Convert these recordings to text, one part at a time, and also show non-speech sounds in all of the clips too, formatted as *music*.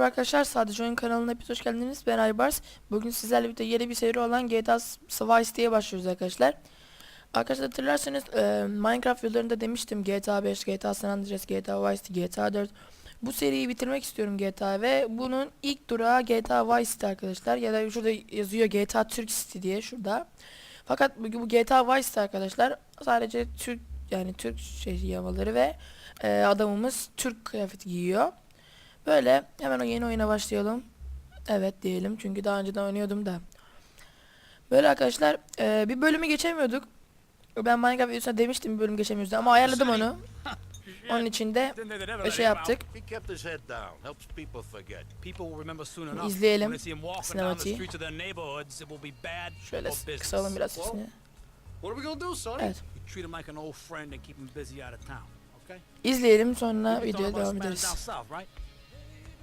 Merhaba arkadaşlar, Sadece Oyun kanalına hepiniz hoş geldiniz. Ben Aybars. Bugün sizlerle birlikte yeni bir seri olan GTA Vice diye başlıyoruz arkadaşlar. Arkadaşlar hatırlarsanız e, Minecraft videolarında demiştim GTA 5, GTA San Andreas, GTA Vice, GTA 4. Bu seriyi bitirmek istiyorum GTA ve bunun ilk durağı GTA Vice City arkadaşlar. Ya da şurada yazıyor GTA Türk City diye şurada. Fakat bu, bu GTA Vice City arkadaşlar sadece Türk yani Türk şey yamaları ve e, adamımız Türk kıyafeti giyiyor. Böyle hemen o yeni oyuna başlayalım. Evet diyelim çünkü daha önceden oynuyordum da. Böyle arkadaşlar e, bir bölümü geçemiyorduk. Ben Minecraft videosunda demiştim bir bölüm geçemiyoruz ama ayarladım onu. Onun için de şey yaptık. İzleyelim sinematiği. Şöyle kısalım biraz sesini. Evet. İzleyelim sonra videoya devam ederiz.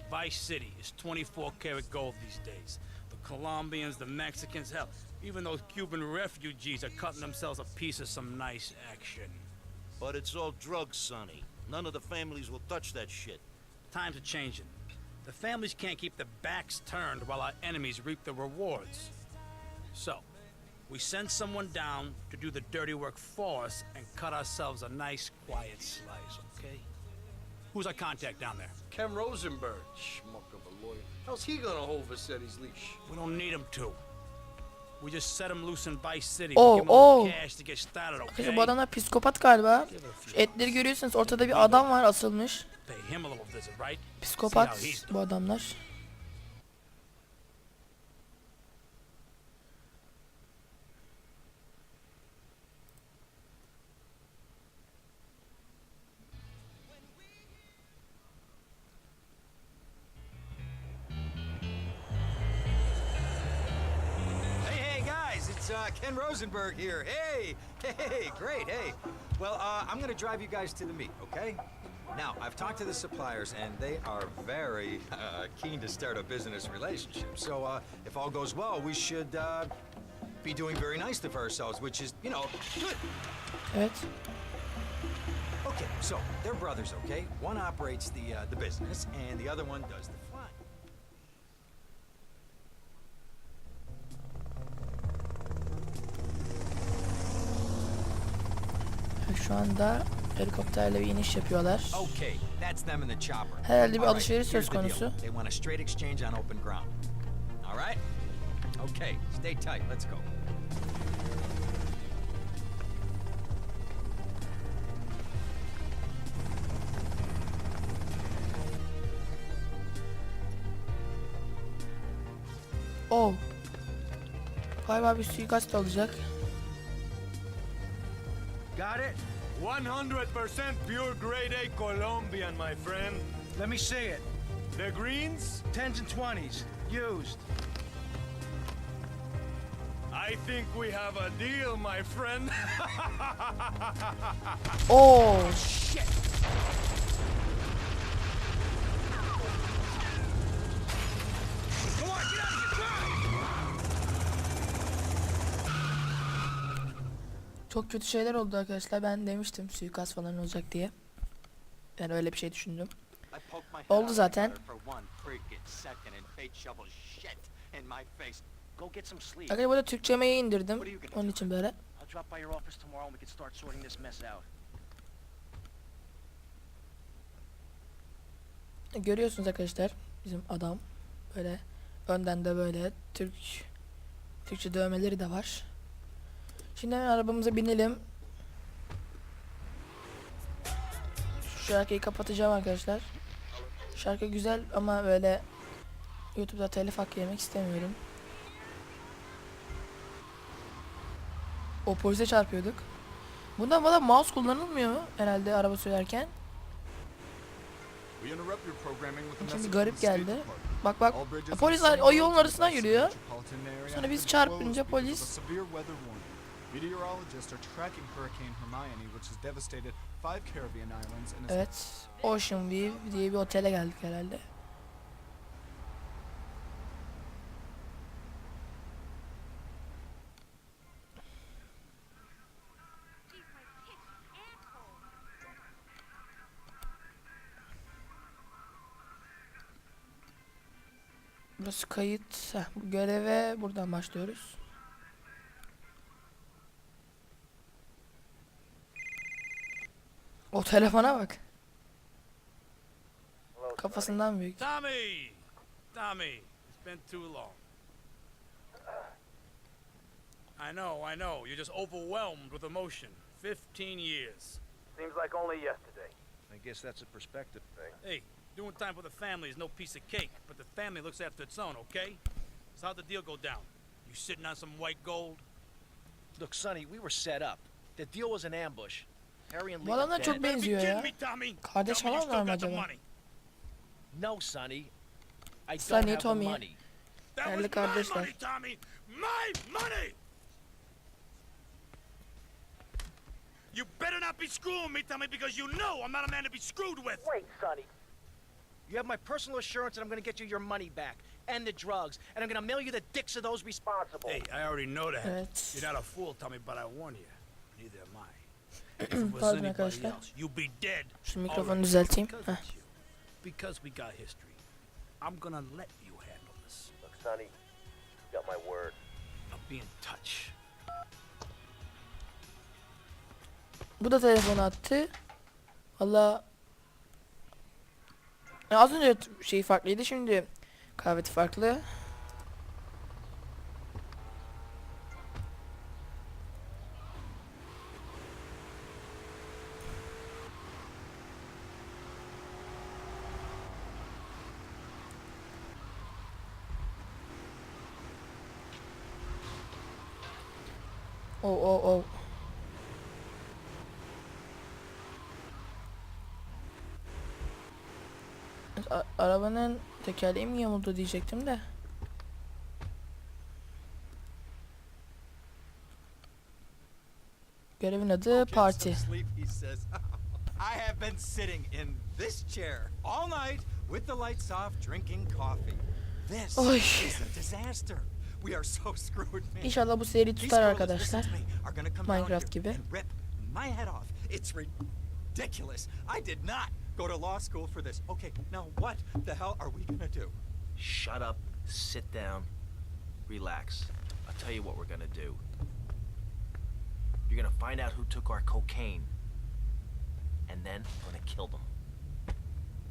Vice City is 24 karat gold these days. The Colombians, the Mexicans, hell, even those Cuban refugees are cutting themselves a piece of some nice action. But it's all drugs, Sonny. None of the families will touch that shit. Times are changing. The families can't keep their backs turned while our enemies reap the rewards. So, we send someone down to do the dirty work for us and cut ourselves a nice, quiet slice, okay? Who's our contact down there? Ken Rosenberg, schmuck of a lawyer. How's he gonna hold Vassetti's leash? We don't need him to. We just set him loose in Vice City. Oh, oh. cash to get started, okay? Arkadaşlar bu adamlar psikopat galiba. Şu etleri görüyorsunuz ortada bir adam var asılmış. Psikopat bu adamlar. Rosenberg here. Hey, hey, great, hey. Well, uh, I'm gonna drive you guys to the meet, okay? Now, I've talked to the suppliers, and they are very uh, keen to start a business relationship. So, uh, if all goes well, we should uh, be doing very nicely for ourselves, which is, you know, good. Evet. Okay, so they're brothers, okay? One operates the uh, the business, and the other one does the Şu anda helikopterle bir iniş yapıyorlar. Herhalde bir alışveriş söz konusu. Go. Oh. Galiba bir suikast olacak. Got it? 100% pure grade A Colombian, my friend. Let me see it. The greens? 10s and 20s. Used. I think we have a deal, my friend. *laughs* Oh, Oo. Çok kötü şeyler oldu arkadaşlar. Ben demiştim suikast falan olacak diye. Ben öyle bir şey düşündüm. Oldu zaten. Arkadaşlar burada Türkçemeyi indirdim. Onun için böyle. Görüyorsunuz arkadaşlar bizim adam böyle önden de böyle Türk Türkçe dövmeleri de var. Şimdi arabamıza binelim. Şu şarkıyı kapatacağım arkadaşlar. Şarkı güzel ama böyle YouTube'da telif hakkı yemek istemiyorum. O polise çarpıyorduk. Bunda bana mouse kullanılmıyor herhalde araba sürerken. Şimdi garip geldi. Bak bak polis o yolun arasından yürüyor. Sonra biz çarpınca polis Meteorologists are tracking Hurricane Hermione, which has devastated five Caribbean islands and Evet. Ocean View diye bir otele geldik herhalde. Burası kayıt. Heh, göreve buradan başlıyoruz. O telefona bak. Kafasından büyük. Tommy! Tommy, it's been too long. I know, I know. You're just overwhelmed with emotion. 15 years. Seems like only yesterday. I guess that's a perspective thing. Hey, doing time for the family is no piece of cake, but the family looks after its own, okay? So how'd the deal go down? You sitting on some white gold? Look, Sonny, we were set up. The deal was an ambush. Harry and Lee Bu are çok You better be benziyor kidding ya. me, Tommy. Kardeş Tell me falan var mı the acaba? money. No, Sonny. I Sonny, don't Tommy. the money. That Değerli was my kardeşler. money, Tommy. My money. You better not be screwing me, Tommy, because you know I'm not a man to be screwed with. Wait, Sonny. You have my personal assurance that I'm going to get you your money back and the drugs, and I'm going to mail you the dicks of those responsible. Hey, I already know that. Evet. You're not a fool, Tommy, but I warn you. Pardon arkadaşlar. Şu mikrofonu düzelteyim. Because Heh. we got history. I'm gonna let you handle this. Look, Sonny, you got my word. I'll be in touch. Bu da telefonu attı. Valla az önce şey farklıydı şimdi kıyafeti farklı. Oh oh oh. A- arabanın tekerleği mi yamuldu diyecektim de. Görevin adı parti. *laughs* I have been sitting in this chair all night with the lights off, drinking coffee. This Oy. is a disaster. We are so screwed, man. İnşallah bu seri tutar arkadaşlar. Minecraft gibi. It's ridiculous. I did not go to law school for this. Okay, now what the hell are we gonna do? Shut up, sit down, relax. I'll tell you what we're going to do. You're going to find out who took our cocaine, and then we're to kill them.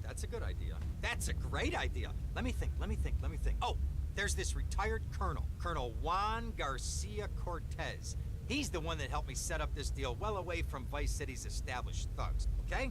That's a good idea. That's a great idea. Let me think, let me think, let me think. Oh, there's this retired colonel, Colonel Juan Garcia Cortez. He's the one that helped me set up this deal well away from Vice City's established thugs, okay?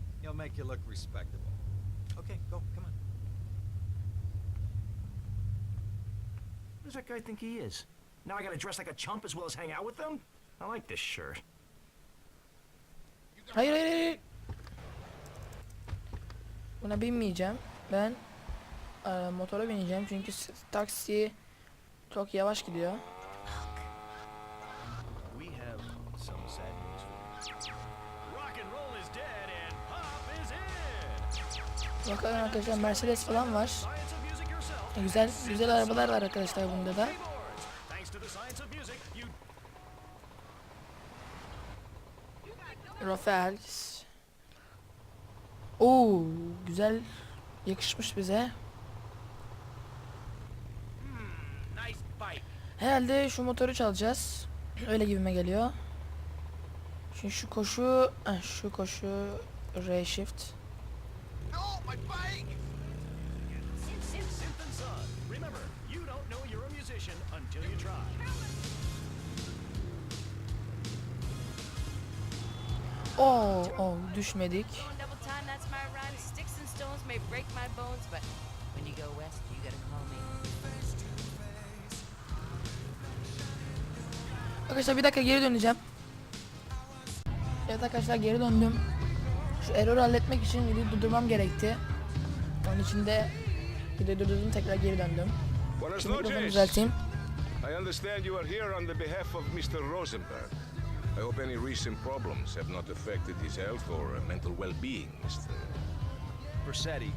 He'll make you look respectable. Okay, go, come on. Who does that guy think he is? Now I gotta dress like a chump as well as hang out with them? I like this shirt. Hayır hayır hayır. Buna binmeyeceğim. Ben e, motora bineceğim çünkü taksi çok yavaş gidiyor. Bakalım arkadaşlar Mercedes falan var. E, Güzel güzel arabalar var arkadaşlar bunda da. Rafael. Oo güzel yakışmış bize. Herhalde şu motoru çalacağız. Öyle gibime geliyor. Şimdi şu koşu, şu koşu R shift. Synth and son. Remember, you don't know you're a musician until you try. Oo, oh, düşmedik. My my call me. Arkadaşlar bir dakika geri döneceğim. Evet arkadaşlar geri döndüm. Şu error halletmek için videoyu durdurmam gerekti. Onun için de videoyu durdurdum tekrar geri döndüm. Buenas Şu mikrofonu düzelteyim. I understand you are here on the behalf of Mr. Rosenberg. I hope any recent problems have not affected his health or uh, mental well-being, Mr. Versetti.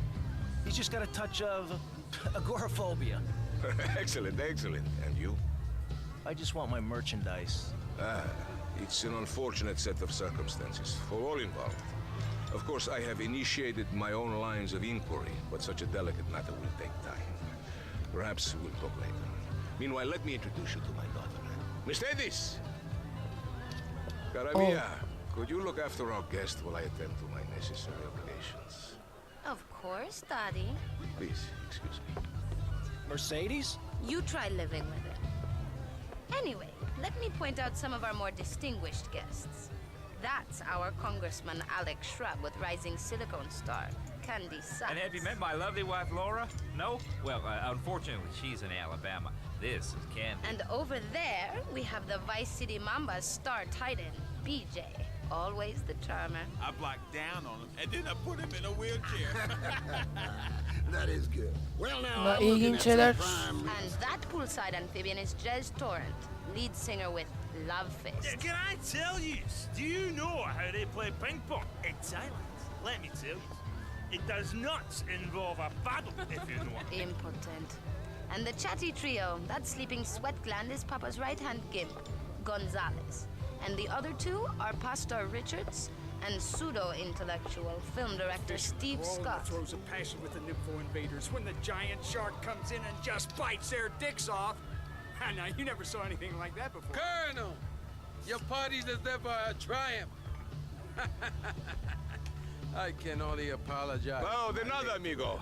He's just got a touch of *laughs* agoraphobia. *laughs* excellent, excellent. And you? I just want my merchandise. Ah, it's an unfortunate set of circumstances for all involved. Of course, I have initiated my own lines of inquiry, but such a delicate matter will take time. Perhaps we'll talk later. Meanwhile, let me introduce you to my daughter. Miss Edis! Cara mia, oh. could you look after our guest while I attend to my necessary obligations? Of course, Daddy. Please, excuse me. Mercedes? You try living with it. Anyway, let me point out some of our more distinguished guests. That's our Congressman Alex Shrub with Rising Silicon Star, Candy Sachs. And have you met my lovely wife, Laura? No? Well, uh, unfortunately, she's in Alabama. This is Candy. And over there, we have the Vice City Mamba's star titan, BJ. Always the charmer. I blocked down on him, and then I put him in a wheelchair. *laughs* That is good. Well, now, Bunlar I'm looking ilginç at prime And that poolside amphibian is Jez Torrent, lead singer with Love Fist. Can I tell you? Do you know how they play ping pong? In Thailand, Let me tell you. It does not involve a paddle, if you know what Impotent. And the chatty trio, that sleeping sweat gland is Papa's right hand gimp, Gonzalez. And the other two are Pastor Richards and pseudo intellectual film director Steve Scott. throws a passion with the Nympho invaders when the giant shark comes in and just bites their dicks off. Now, you never saw anything like that before. Colonel, your party's as ever a triumph. *laughs* I can only apologize. Oh, de nada, amigo.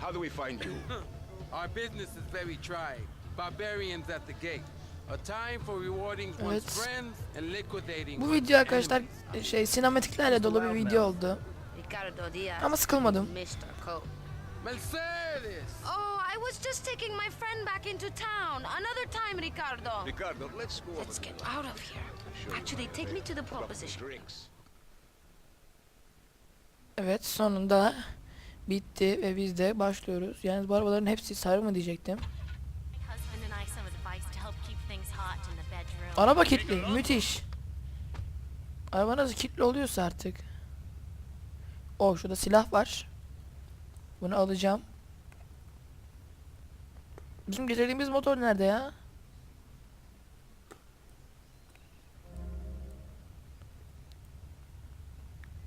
How do we find you? *laughs* Our business is very trying. Barbarians at the gate. A time for rewarding one's Evet. friends and liquidating Bu video arkadaşlar şey sinematiklerle dolu bir video oldu. Ama sıkılmadım. Mercedes! Oh, I was just taking my friend back into town. Another time, Ricardo. Ricardo, let's go Let's get the out of here. Actually, take me to the pole position. Drinks. Evet sonunda bitti ve biz de başlıyoruz. Yani bu arabaların hepsi sarı mı diyecektim. Araba kilitli müthiş. Araba nasıl kilitli oluyorsa artık. Oh şurada silah var. Bunu alacağım. Bizim getirdiğimiz motor nerede ya?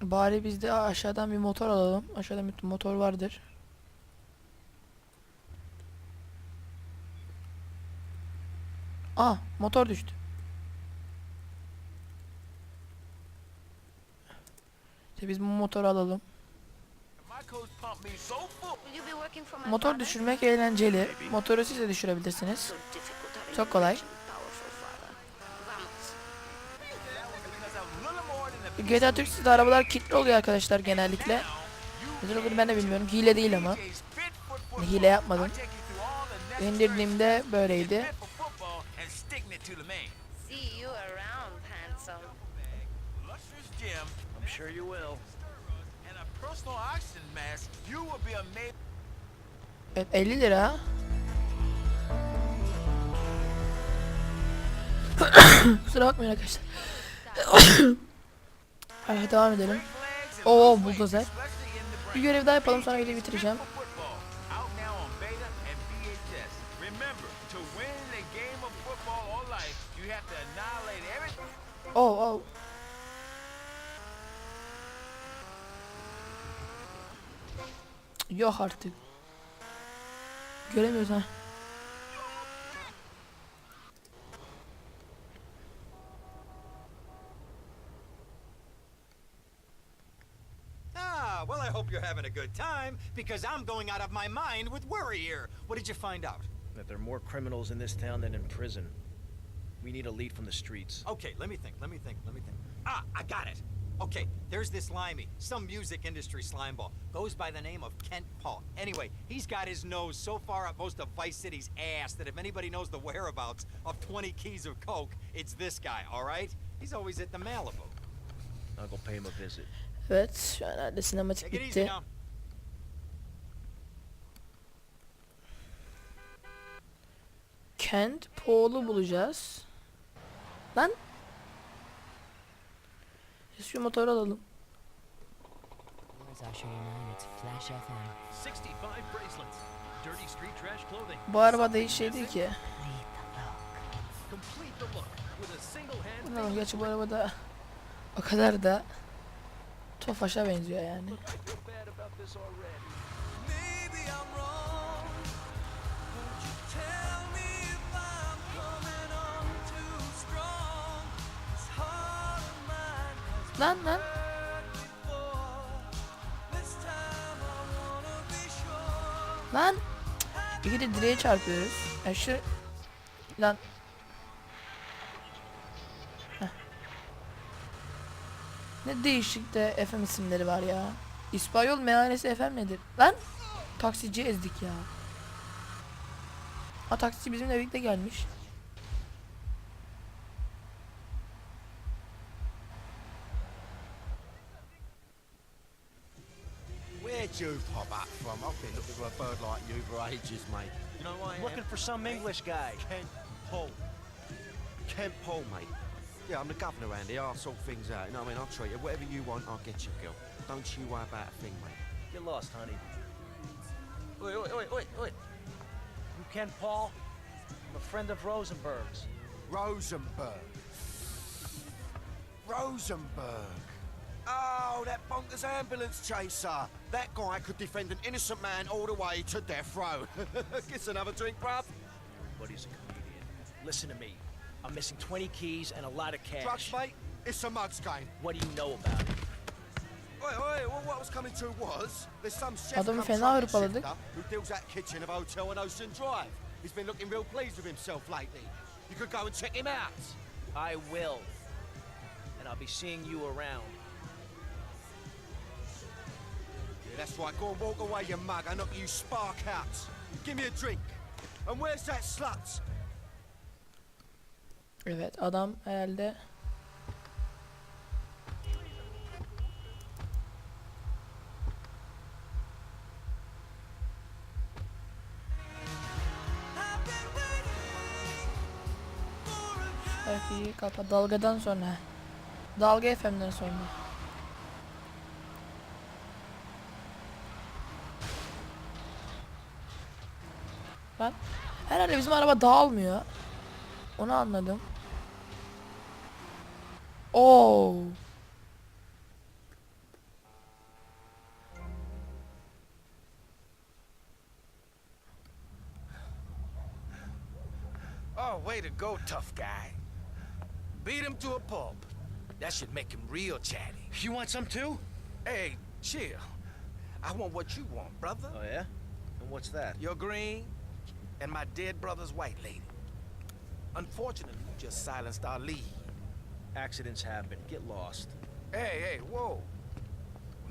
Bari biz de aşağıdan bir motor alalım. Aşağıda bir motor vardır. Aa motor düştü. İşte biz bu motoru alalım. Motor düşürmek eğlenceli. Motoru siz de düşürebilirsiniz. Çok kolay. GTA Türk'te arabalar kilitli oluyor arkadaşlar genellikle. Neden olduğunu ben de bilmiyorum. Hile değil ama. Hile yapmadım. İndirdiğimde böyleydi. Evet 50 lira. *coughs* Kusura bakmayın arkadaşlar. *coughs* evet devam edelim. Oo buldozer. Bir görev daha yapalım sonra videoyu bitireceğim. Out now Yok artık. Göremiyoruz ha. Ah, well, I hope you're having a good time, because I'm going out of my mind with worry here. What did you find out? That there are more criminals in this town than in prison. We need a lead from the streets. Okay, let me think, let me think, let me think. Ah, I got it. Okay, there's this limey, some music industry slimeball. Goes by the name of Kent Paul. Anyway, he's got his nose so far up most of Vice City's ass that if anybody knows the whereabouts of 20 keys of coke, it's this guy, all right? He's always at the Malibu. I'll go pay him a visit. Evet şu an herhalde sinematik Take it easy bitti. now. Kent Paul'u bulacağız. Lan. Biz şu motoru alalım. Usher United Flash FM. 65 bracelets. Dirty street trash clothing. Bu araba da hiç şey değil ki. Bilmiyorum gerçi bu araba da o kadar da Tofaş'a benziyor yani. Lan lan. Lan. İki de direğe çarpıyoruz. Şu lan Ne değişik de FM isimleri var ya. İspanyol meyhanesi FM nedir? Lan taksici ezdik ya. Ha taksici bizimle birlikte gelmiş. You pop up from? I've been looking for a bird like you for ages, mate. You know why I Looking for some English guy. Ken Paul. Ken Paul, mate. Yeah, I'm the governor Andy. I'll sort things out. You know what I mean? I'll treat you. Whatever you want, I'll get you, girl. Don't you worry about a thing, mate. Get lost, honey. Wait, wait, wait, wait, wait. You Ken Paul? I'm a friend of Rosenberg's. Rosenberg. Rosenberg. Oh, that bonkers ambulance chaser. That guy could defend an innocent man all the way to death row. *laughs* Get another drink, bruv. Everybody's a comedian. Listen to me. I'm missing 20 keys and a lot of cash. Drugs, mate. It's a mugs game. What do you know about it? Wait, wait, well, what I was coming to was there's some chef Adamı come fena truck who deals that kitchen of hotel on Ocean Drive. He's been looking real pleased with himself lately. You could go and check him out. I will. And I'll be seeing you around. That's right. Go and walk away, you mug. I knock you spark out. Give me a drink. And where's that slut? Evet adam herhalde Şarkıyı kapa dalgadan sonra Dalga FM'den sonra Ben herhalde bizim araba dağılmıyor Onu anladım Oo. Oh, way to go, tough guy. Beat him to a pulp. That should make him real chatty. You want some too? Hey, chill. I want what you want, brother. Oh, yeah? And what's that? Your green and my dead brother's white lady. Unfortunately, you just silenced our lead. Accidents happen. Get lost. Hey, hey, whoa.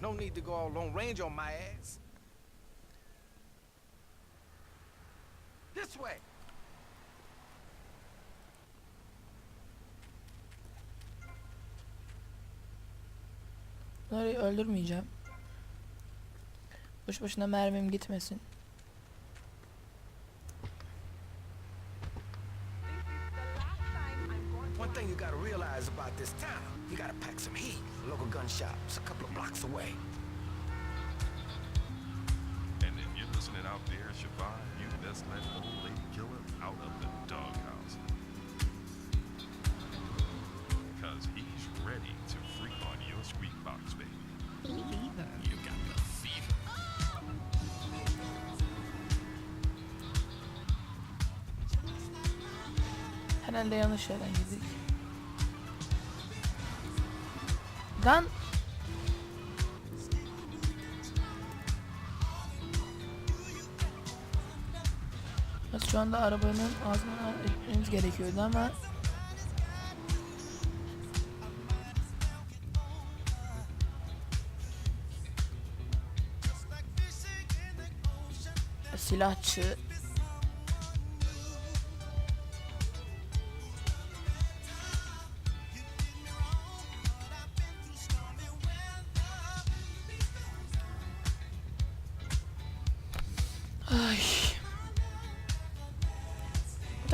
No need to go all Lone Range on my ass. This way. Bunları öldürmeyeceğim. Boş boşuna mermim gitmesin. This town, you gotta pack some heat. Local gun shop's a couple of blocks away. And if you're listening out there, Siobhan, you best let old lady killer out of the doghouse. Cause he's ready to freak on your squeak box, baby. You got the fever. Herhalde yanlış yerden girdik. Lan Biz şu anda arabanın ağzına etmemiz gerekiyordu ama. Silahçı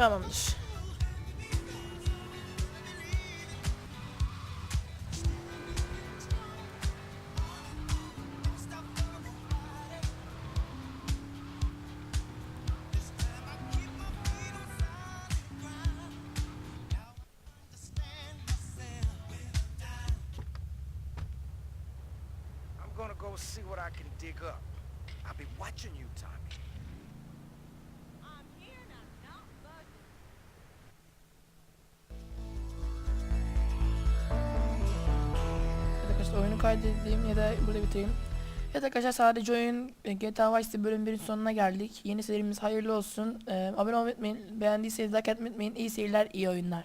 I'm gonna go see what I can dig up. I'll be watching you, Tommy. Kaydedeyim ya da burada bitireyim. Evet arkadaşlar sadece oyun e, GTA Vice City bölüm 1'in sonuna geldik. Yeni serimiz hayırlı olsun. Ee, abone olmayı unutmayın. Beğendiyseniz like atmayı unutmayın. İyi seyirler, iyi oyunlar.